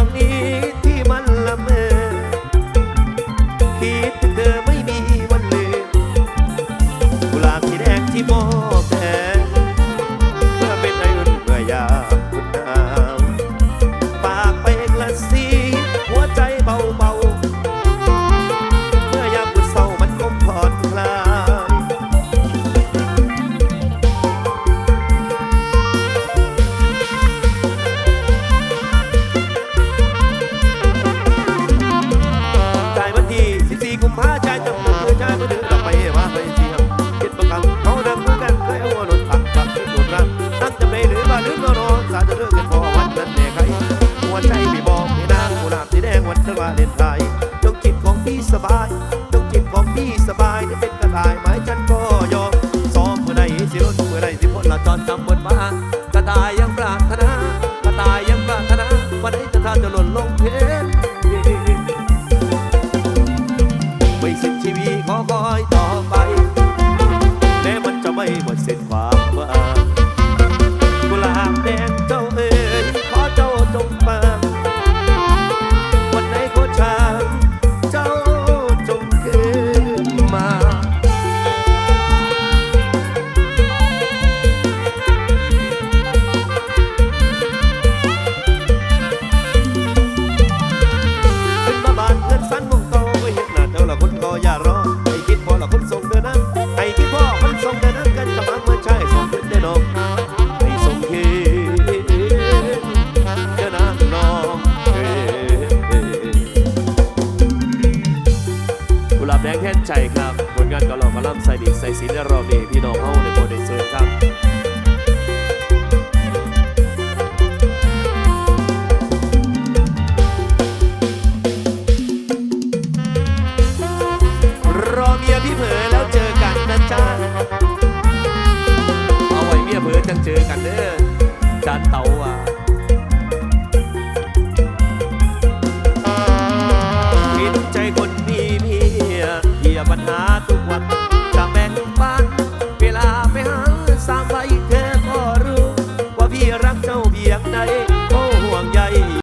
from me. เลนไลจงจิบของพี่สบายต้องจิบของพี่สบายได้เป็นกระต่ายไหมฉันก็ยอมซ้อมเมื่อใดสิรุนเมื่อไรสิพ้นละจอนจำบนมา รงแห่งใจครับผลงานกลองกระล่ำใส่ดินใส่สีในรอบนี้พี่น้องเฮาในโมเดลซอร์ครับรอเมียพี่เผลอแล้วเจอกันนะจ๊ะเอาไว้เมียเผลอจังเจอกันเด้อจานเต่า ยปัญหาทุกวันจะแบ่งปันเวลาไปหาสาวใสเธอพอรู้ ว่าพี่รักเจ้าเพียงใด